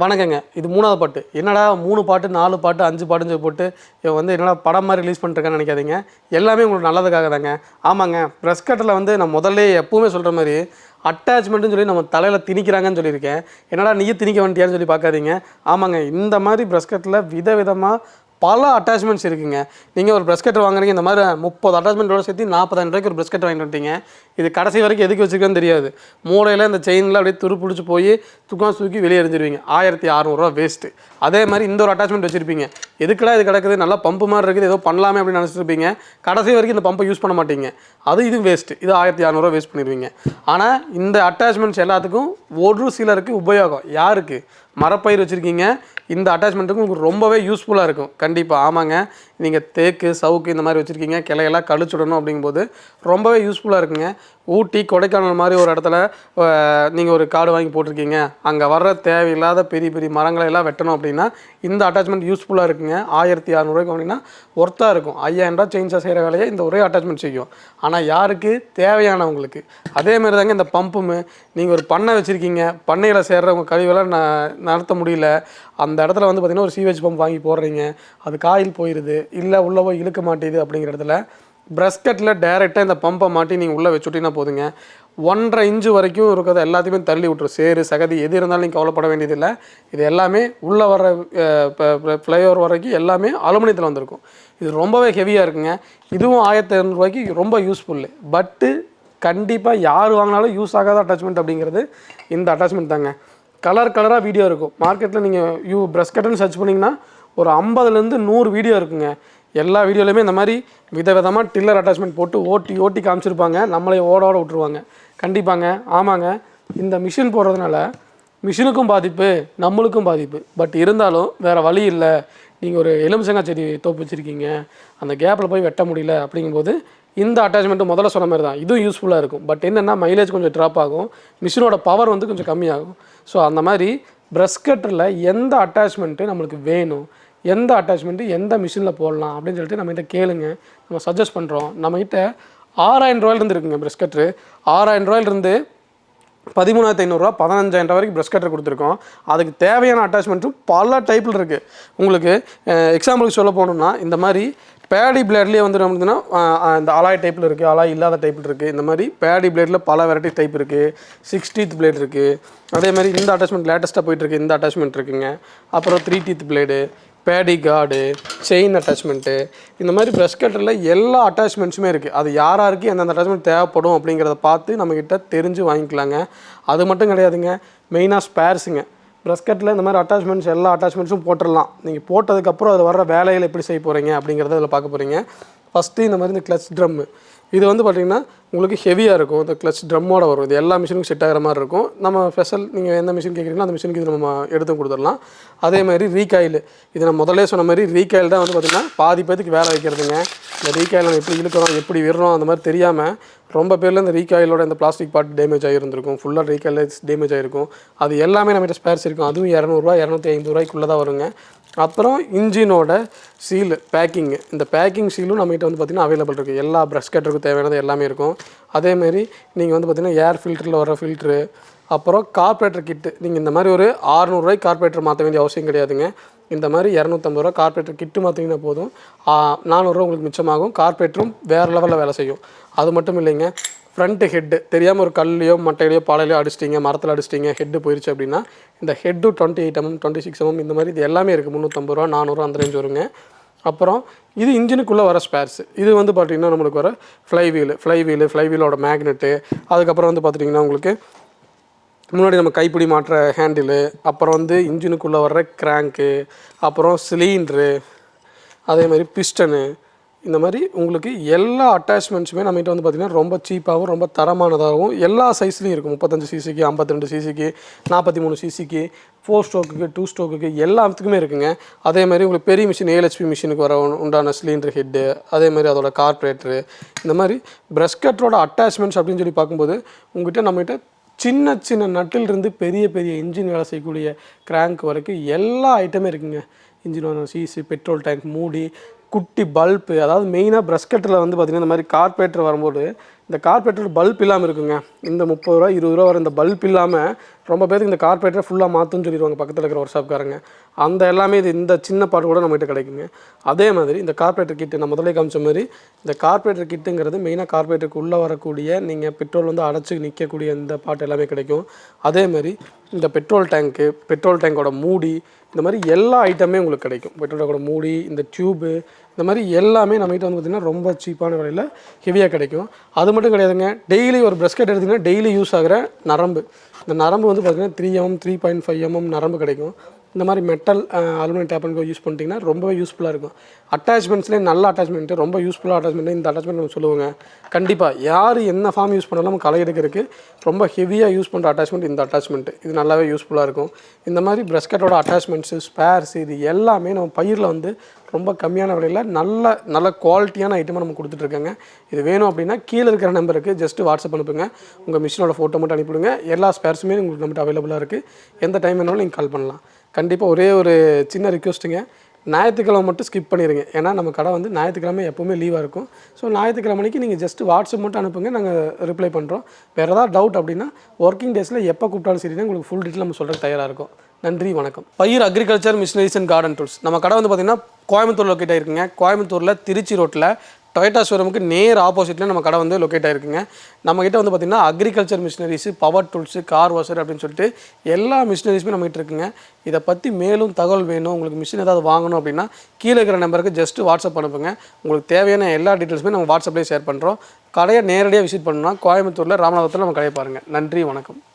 வணக்கங்க. இது மூணாவது பாட்டு. என்னடா மூணு பாட்டு நாலு பாட்டு அஞ்சு பாட்டுன்னு சொல்லி போட்டு இவன் வந்து என்னடா படம் மாதிரி ரிலீஸ் பண்ணிருக்கான்னு நினைக்காதீங்க. எல்லாமே உங்களுக்கு நல்லதுக்காக தாங்க ஆமாங்க ப்ரெஸ் கட்டில் வந்து நான் முதல்ல எப்பவுமே சொல்கிற மாதிரி அட்டாச்மெண்ட்டுன்னு சொல்லி நம்ம தலையில் திணிக்கிறாங்கன்னு சொல்லியிருக்கேன். என்னடா நீயும் திணிக்க வேண்டியான்னு சொல்லி பார்க்காதீங்க. ஆமாங்க. இந்த மாதிரி ப்ரெஸ் கட்டில் விதவிதமாக பல அட்டாச்மெண்ட்ஸ் இருக்குங்க. நீங்கள் ஒரு ப்ரெஸ் கட்டர் வாங்குறீங்க இந்த மாதிரி முப்பது அட்டாச்மெண்ட்டோட சேர்த்து நாற்பதாயிரம் ரூபாய்க்கு ஒரு ப்ரெஸ் கட்டர் வாங்கிட்டு வந்துட்டீங்க. இது கடைசி வரைக்கும் எதுக்கு வச்சுருக்கேன்னு தெரியாது. மூளையில் இந்த செயினில் அப்படியே துரு பிடிச்சி போய் துக்கம் தூக்கி வெளியே எறிஞ்சிருவீங்க ஆயிரத்தி அறநூறுவா வேஸ்ட்டு அதே மாதிரி இந்த ஒரு அட்டாச்மெண்ட் வச்சுருப்பீங்க. எதுக்கெல்லாம் இது கிடக்குது? நல்லா பம்பு மாதிரி இருக்குது. ஏதோ பண்ணலாமே அப்படின்னு நினச்சிருப்பீங்க. கடைசி வரைக்கும் இந்த பம்பை யூஸ் பண்ண மாட்டீங்க. அது இது வேஸ்ட்டு இது ஆயிரத்தி அறநூறுவா வேஸ்ட் பண்ணிடுவீங்க ஆனால் இந்த அட்டாச்மெண்ட்ஸ் எல்லாத்துக்கும் ஒரு சிலருக்கு உபயோகம். யாருக்கு? மரப்பயிர் வச்சுருக்கீங்க. இந்த அட்டாச்மெண்ட்டுக்கு உங்களுக்கு ரொம்பவே யூஸ்ஃபுல்லாக இருக்கும் கண்டிப்பாக ஆமாங்க நீங்கள் தேக்கு சவுக்கு இந்த மாதிரி வச்சுருக்கீங்க கிளையெல்லாம் கழிச்சுடணும் அப்படிங்கும்போது ரொம்பவே யூஸ்ஃபுல்லாக இருக்குங்க ஊட்டி கொடைக்கானல் மாதிரி ஒரு இடத்துல நீங்கள் ஒரு காடு வாங்கி போட்டிருக்கீங்க அங்கே வர்ற தேவையில்லாத பெரிய பெரிய மரங்களை எல்லாம் வெட்டணும் அப்படின்னா இந்த அட்டாச்மெண்ட் யூஸ்ஃபுல்லாக இருக்குங்க ஆயிரத்தி அறநூறுவாய்க்கு அப்படின்னா ஒர்த்தாக இருக்கும் ஐயாயிரம் ரூபாய் செயின்ஸாக செய்கிற வேலையை இந்த ஒரே அட்டாச்மெண்ட் செய்யும் ஆனால் யாருக்கு தேவையானவங்களுக்கு அதே மாதிரி தாங்க இந்த பம்புமு நீங்கள் ஒரு பண்ணை வச்சுருக்கீங்க பண்ணையில் சேர்கிறவங்க கழிவெல்லாம் ந நடத்த முடியல அந்த இடத்துல வந்து பார்த்திங்கன்னா ஒரு சீவேஜ் பம்ப் வாங்கி போடுறீங்க. அது காயில் போயிடுது இல்லை உள்ளே போய் இழுக்க மாட்டேது அப்படிங்கிற இடத்துல ப்ரஸ்கட்டில் டேரெக்டாக இந்த பம்பை மாட்டி நீங்கள் உள்ளே வச்சுட்டிங்கன்னா போதுங்க. ஒன்றரை இன்ச்சு வரைக்கும் இருக்கிறத எல்லாத்தையுமே தள்ளி விட்டுரும். சேரு சகதி எது இருந்தாலும் நீங்கள் கவலைப்பட வேண்டியதில்லை. இது எல்லாமே உள்ளே வர ஃப்ளைஓவர் வரைக்கும் எல்லாமே அலுமினியத்தில் வந்திருக்கும். இது ரொம்பவே ஹெவியாக இருக்குங்க. இதுவும் ஆயிரத்தி இரநூறுவாய்க்கு ரொம்ப யூஸ்ஃபுல்லு பட்டு கண்டிப்பாக யார் வாங்கினாலும் யூஸ் ஆகாத அட்டாச்மெண்ட் அப்படிங்கிறது இந்த அட்டாச்மெண்ட் தாங்க. கலர் கலராக வீடியோ இருக்கும். மார்க்கெட்டில் நீங்கள் யூ ப்ரெஷ் கட்டுன்னு சர்ச் பண்ணிங்கன்னா ஒரு ஐம்பதுலேருந்து நூறு வீடியோ இருக்குங்க. எல்லா வீடியோலையுமே இந்த மாதிரி விதவிதமாக டில்லர் அட்டாச்மெண்ட் போட்டு ஓட்டி ஓட்டி காமிச்சிருப்பாங்க. நம்மளே ஓட ஓட விட்ருவாங்க கண்டிப்பாங்க. ஆமாங்க. இந்த மிஷின் போடுறதுனால மிஷினுக்கும் பாதிப்பு நம்மளுக்கும் பாதிப்பு. பட் இருந்தாலும் வேறு வழி இல்லை. நீங்கள் ஒரு எலுமிச்சங்காய் செடி தோப்பு வச்சுருக்கீங்க. அந்த கேப்பில் போய் வெட்ட முடியல அப்படிங்கும்போது இந்த அட்டாச்மெண்ட்டு முதல்ல சொன்ன மாதிரி தான். இதுவும் யூஸ்ஃபுல்லாக இருக்கும். பட் என்னென்னா மைலேஜ் கொஞ்சம் ட்ராப் ஆகும். மிஷினோட பவர் வந்து கொஞ்சம் கம்மியாகும். ஸோ அந்த மாதிரி ப்ரஷ் கட்டரில் எந்த அட்டாச்மெண்ட்டு நம்மளுக்கு வேணும் எந்த அட்டாச்மெண்ட்டு எந்த மிஷினில் போடலாம் அப்படின்னு சொல்லிட்டு நம்மகிட்ட கேளுங்க. நம்ம சஜஸ்ட் பண்ணுறோம் நம்மகிட்ட ஆறாயிரம் ரூபாயிலிருந்து இருக்குங்க ப்ரெஷ் கட்ரு ஆறாயிரம் ரூபாயிலிருந்து பதிமூணாயிரத்து ஐநூறுரூவா பதினஞ்சாயிரம் வரைக்கும் ப்ரஷ் கட்டர் கொடுத்துருக்கோம். அதுக்கு தேவையான அட்டாச்மெண்ட்டும் பல டைப்பில் இருக்குது உங்களுக்கு எக்ஸாம்பிளுக்கு சொல்ல போகணுன்னா இந்த மாதிரி பேடி பிளேட்லேயே வந்து அப்படின்னா இந்த அலாய் டைப்பில் இருக்குது அலாய் இல்லாத டைப்பில் இருக்குது இந்த மாதிரி பேடி பிளேடில் பல வெரைட்டி டைப் இருக்குது சிக்ஸ் டீத் பிளேட் இருக்குது அதே மாதிரி இந்த அட்டாச்மெண்ட் லேட்டஸ்ட்டாக போயிட்டுருக்கு இந்த அட்டாச்மெண்ட் இருக்குங்க. அப்புறம் three teeth blade paddy guard chain attachment இந்த மாதிரி ப்ரெஷ் கட்டரில் எல்லா அட்டாச்மெண்ட்ஸுமே இருக்குது அது யார் யாருக்கு எந்தெந்த அட்டாச்மெண்ட் தேவைப்படும் அப்படிங்கிறத பார்த்து நம்மக்கிட்ட தெரிஞ்சு வாங்கிக்கலாங்க. அது மட்டும் கிடையாதுங்க. மெயினாக ஸ்பேர்ஸுங்க ப்ரெஷ் கட்டில் இந்த மாதிரி அட்டாச்மெண்ட்ஸ் எல்லா அட்டாச்மெண்ட்ஸும் போட்டுடலாம். நீங்கள் போட்டதுக்கப்புறம் அது வர வேலைகளை எப்படி செய்ய போகிறீங்க அப்படிங்கிறத இதில் பார்க்க போகிறீங்க ஃபஸ்ட்டு இந்த மாதிரி இந்த கிளச் ட்ரம்மு இது வந்து பார்த்திங்கன்னா உங்களுக்கு ஹெவியாக இருக்கும். இந்த கிளச் ட்ரம்மோட வரும். இது எல்லா மிஷினுக்கும் செட் ஆகிற மாதிரி இருக்கும். நம்ம ஸ்பெஷல் நீங்கள் எந்த மிஷின் கேட்குறீங்களோ அந்த மிஷினுக்கு இது நம்ம எடுத்து கொடுத்துடலாம். அதே மாதிரி ரீகாயில் இது நான் முதலே சொன்ன மாதிரி ரீகாயில் தான் வந்து பார்த்திங்கன்னா பாதி பேத்துக்கு வேலை வைக்கிறதுங்க. இந்த ரீகாயில் நம்ம எப்படி இழுக்கிறோம் எப்படி விடுறோம் அந்த மாதிரி தெரியாமல் ரொம்ப பேரில் இந்த ரீகாயிலோட இந்த பிளாஸ்டிக் பார்ட் டேமேஜ் ஆகிருந்திருக்கும் ஃபுல்லாக ரீகாயில் டேமேஜ் ஆகிருக்கும் அது எல்லாமே நம்மகிட்ட ஸ்பேர்ஸ் இருக்கும். அதுவும் இரநூறுவா இரநூத்தி ஐம்பது ரூபாய்க்குள்ளே தான் வருங்க. அப்புறம் இன்ஜினோட சீலு பேக்கிங்கு இந்த பேக்கிங் சீலும் நம்மகிட்ட வந்து பார்த்திங்கன்னா அவைலபிள் இருக்குது எல்லா ப்ரஷ் கட்டருக்கும் தேவையானது எல்லாமே இருக்கும். அதேமாரி நீங்கள் வந்து பார்த்திங்கன்னா ஏர் ஃபில்டரில் வர ஃபில்ட்ரு அப்புறம் கார்பரேட்டர் கிட்டு நீங்கள் இந்த மாதிரி ஒரு ஆறுநூறுவாய்க்கு கார்பரேட்டர் மாற்ற வேண்டிய அவசியம் கிடையாதுங்க. இந்த மாதிரி இரநூத்தம்பது ரூபா கார்பரேட்டர் கிட்டு மாற்றிங்கன்னா போதும். நானூறுரூவா உங்களுக்கு மிச்சமாகும். கார்பரேட்டரும் வேறு லெவலில் வேலை செய்யும். அது மட்டும் இல்லைங்க. ஃப்ரண்ட்டு ஹெட்டு தெரியாமல் ஒரு கல்லையோ மட்டையிலையோ பாலையிலையோ அடிச்சிட்டிங்க மரத்தில் அடிச்சிட்டிங்க ஹெட்டு போயிடுச்சு அப்படின்னா இந்த head twenty eight MM twenty six MM இந்த மாதிரி இது எல்லாமே இருக்குது முந்நூற்றம்பது ரூபா நானூறுரூவா அந்த ரேஞ்ச் வருங்க. அப்புறம் இது இன்ஜினுக்குள்ளே வர ஸ்பேர்ஸ் இது வந்து பார்த்திங்கன்னா நம்மளுக்கு வர fly wheel fly wheel fly வீலோட magnet அதுக்கப்புறம் வந்து பார்த்துட்டிங்கன்னா உங்களுக்கு முன்னாடி நம்ம கைப்பிடி மாட்டுற ஹேண்டிலு அப்புறம் வந்து இன்ஜினுக்குள்ளே வர்ற கிராங்க்கு அப்புறம் சிலிண்ட்ரு அதே மாதிரி பிஸ்டனு இந்த மாதிரி உங்களுக்கு எல்லா அட்டாச்மெண்ட்ஸுமே நம்மகிட்ட வந்து பார்த்திங்கன்னா ரொம்ப சீப்பாகவும் ரொம்ப தரமானதாகவும் எல்லா சைஸ்லேயும் இருக்கும். முப்பத்தஞ்சு சிசிக்கு ஐம்பத்தி ரெண்டு சிசிக்கு நாற்பத்தி மூணு சிசிக்கு ஃபோர் ஸ்ட்ரோக்குக்கு டூ ஸ்ட்ரோக்குக்கு எல்லாத்துக்குமே இருக்குங்க. அதே மாதிரி உங்களுக்கு பெரிய மிஷின் ஏஎல்ஹெச்பி மிஷினுக்கு வர உண்டான சிலிண்டர் ஹெட்டு அதே மாதிரி அதோட கார்பரேட்டரு இந்த மாதிரி ப்ரஷ் கட்டரோட அட்டாச்மெண்ட்ஸ் அப்படின்னு சொல்லி பார்க்கும்போது உங்கள்கிட்ட நம்மகிட்ட சின்ன சின்ன நட்டிலிருந்து பெரிய பெரிய இன்ஜின் வேலை செய்யக்கூடிய கிராங்க் வரைக்கும் எல்லா ஐட்டமே இருக்குங்க. இன்ஜின் சீஸு பெட்ரோல் டேங்க் மூடி குட்டி பல்பு அதாவது மெயினாக ப்ரஷ் கட்டரில் வந்து பார்த்திங்கன்னா இந்த மாதிரி கார்பரேட்டர் வரும்போது இந்த கார்பரேட்டர் பல்ப் இல்லாமல் இருக்குங்க. இந்த முப்பது ரூபா இருபது ரூபா வர இந்த பல்ப் இல்லாமல் ரொம்ப பேருக்கு இந்த கார்பரேட்டரை ஃபுல்லாக மாற்றுன்னு சொல்லிடுவாங்க பக்கத்தில் இருக்கிற ஒர்க் ஷாப்காரங்க அந்த எல்லாமே இது இந்த சின்ன பாட்டு கூட நம்மகிட்ட கிடைக்குங்க. அதே மாதிரி இந்த கார்பரேட்டர் கிட்டு நான் முதலே காமிச்ச மாதிரி இந்த கார்பரேட்டர் கிட்டுங்கிறது மெயினாக கார்பரேட்டருக்கு உள்ளே வரக்கூடிய நீங்கள் பெட்ரோல் வந்து அடைச்சி நிற்கக்கூடிய இந்த பாட்டு எல்லாமே கிடைக்கும். அதே மாதிரி இந்த பெட்ரோல் டேங்க்கு பெட்ரோல் டேங்கோட மூடி இந்த மாதிரி எல்லா ஐட்டமே உங்களுக்கு கிடைக்கும். பெட்ரோல் டேங்கோட மூடி இந்த டியூபு இந்த மாதிரி எல்லாமே நம்மகிட்ட வந்து பார்த்திங்கன்னா ரொம்ப சீப்பான விலையில் ஹெவியாக கிடைக்கும். அது மட்டும் கிடையாதுங்க. டெய்லி ஒரு ப்ரெஸ்கெட் எடுத்திங்கன்னா டெய்லி யூஸ் ஆகிற நரம்பு. இந்த நரம்பு வந்து பார்த்திங்கன்னா three MM three point five MM நரம்பு கிடைக்கும். இந்த மாதிரி metal aluminium tape and use பண்ணிட்டீங்கன்னா ரொம்பவே யூஸ்ஃபுல்லாக இருக்கும். அட்டாச்மெண்ட்ஸ்லேயே நல்ல அட்டாச்மெண்ட்டு ரொம்ப யூஸ்ஃபுல்லாக அட்டாச்மெண்ட் இந்த அட்டாச்மெண்ட் நம்ம சொல்லுவாங்க. கண்டிப்பாக யார் என்ன ஃபார்ம் யூஸ் பண்ணாலும் களை எடுக்கிறதுக்கு ரொம்ப ஹெவியாக யூஸ் பண்ணுற அட்டாச்மெண்ட் இந்த அட்டாச்மெண்ட் இது நல்லாவே யூஸ்ஃபுல்லாக இருக்கும். இந்த மாதிரி ப்ரெஸ்கட்டோட அட்டாச்மெண்ட்ஸு ஸ்பேர்ஸ் இது எல்லாமே நம்ம பயிரில் வந்து ரொம்ப கம்மியான விலையில் நல்ல நல்ல குவாலிட்டியான ஐட்டமாக நம்ம கொடுத்துட்ருக்கோங்க. இது வேணும் அப்படின்னா கீழே இருக்கிற நம்பருக்கு ஜஸ்ட்டு வாட்ஸ்அப் அனுப்புங்க. உங்கள் மிஷினோட ஃபோட்டோ மட்டும் அனுப்பிவிடுங்க. எல்லா ஸ்பேர்ஸுமே உங்களுக்கு நம்மகிட்ட அவைலபிளாக இருக்குது எந்த டைம் வேணாலும் நீங்கள் கால் பண்ணலாம். கண்டிப்பாக ஒரே ஒரு சின்ன ரிக்வெஸ்ட்டுங்க ஞாயிற்றுக்கிழமை மட்டும் ஸ்கிப் பண்ணிடுங்க ஏன்னா நம்ம கடை வந்து ஞாயிற்றுக்கிழமை எப்போவுமே லீவாக இருக்கும். ஸோ ஞாயிற்றுக்கிழமைக்கு நீங்கள் ஜஸ்ட் வாட்ஸ்அப் மட்டும் அனுப்புங்க. நாங்கள் ரிப்ளை பண்ணுறோம் வேறு ஏதாவது டவுட் அப்படின்னா ஒர்க்கிங் டேஸில் எப்போ கூப்பிட்டாலும் சரி உங்களுக்கு ஃபுல் டீட்டெயில் நம்ம சொல்கிறதுக்கு தயாராக இருக்கும். நன்றி வணக்கம். பயிர் agriculture machineries and garden tools நம்ம கடை வந்து பார்த்திங்கன்னா கோயம்புத்தூர் லொக்கேட் ஆகிருக்குங்க கோயம்புத்தூரில் திருச்சி ரோட்டில் டொயட்டா ஷோரூமுக்கு நேர் ஆப்போசிட்டில் நம்ம கடை வந்து லொக்கேட் ஆகிருக்குங்க நம்மக்கிட்ட வந்து பார்த்திங்கன்னா agriculture machineries power tools car washer அப்படின்னு சொல்லிட்டு எல்லா மிஷினரிஸுமே நம்மகிட்ட இருக்குங்க. இதை பற்றி மேலும் தகவல் வேணும் உங்களுக்கு மிஷின் ஏதாவது வாங்கணும் அப்படின்னா கீழே இருக்கிற நம்பருக்கு ஜஸ்ட் வாட்ஸ்அப் அனுப்புங்க. உங்களுக்கு தேவையான எல்லா டீட்டெயில்ஸுமே நம்ம வாட்ஸ்அப்லேயே ஷேர் பண்ணுறோம் கடையை நேரடியாக விசிட் பண்ணணும்னா கோயம்புத்தூரில் ராமநாதத்தில் நம்ம கடையை பாருங்கள் நன்றி வணக்கம்.